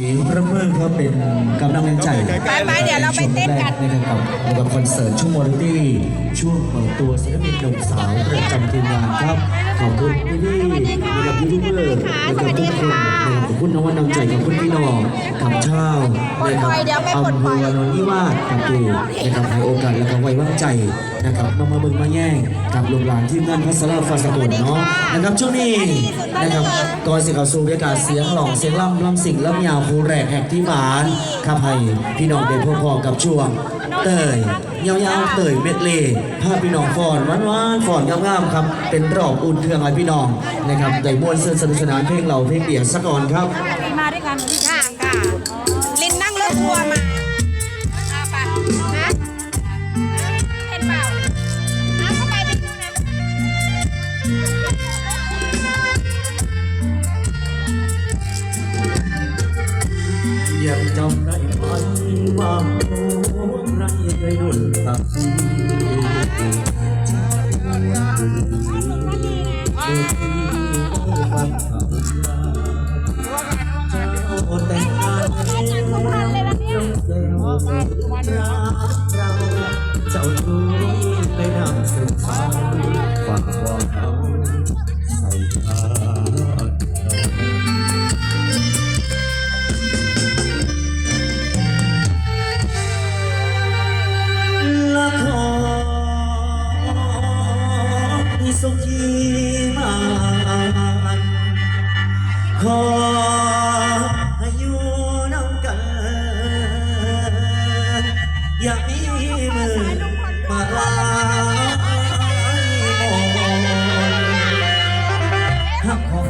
เสียงประเมินครับเป็นกำลังใจไปไปเดี๋ยวเราไปเต้นกันช่วงแรนะครับกับกับคอนเสิร์ตช่วงวอร์ตี้ช่วงเปิดตัวศิลปินหนุ่มสาวประจำทีมงานครับขอบคุณพี่พี่นะครับยูทูบเบอร์นะครับทุกคนนะครับขอบคุณน้องวันน้ำใจขอบคุณพี่ น้องขับเช่านะครับเดี๋ยวไปปลดอำปเภล่อยอวานอนนิวาสครับพี่นะครับให้โอกาสและก็ไว้วางใจนะครับน้องมาเบิ่งมาแย่งกับลูกหลานที่งานพัสลาฟาสกุลเนาะนะครับช่วงนี้นะครับก่อนสิเข้าสู่บรรยากาศเสียงหลองเสียงล่ำล่ำสิ่งล่ำยาวคูแรกแหกที่หมานครับให้พี่น้องได้พอๆกับช่วงเตยยาวๆเตยเม็ดเล่ภาพพี่น้องฟอนหวานๆฟอนงามๆครับ เป็นรอบอุ่นเครื่องให้พี่น้องนะครับได้มวนเสื้อสนุกสนานเพลงเราเพลงเปียกสักก่อนครับมา ด้วยกันค่ะค่ะลินนั่งรถทัวร์มาเอาไปนะเห็นเปล่าเอาเข้าไปไปดูนะยังจำได้ไหมว่าโอ้ใครเคยดุลตักสี เจ้า เจ้ารู้ไปนำสู่เขาฟังความเขาใส่ตาคดีมา อย่ามีมือมาลาหักของ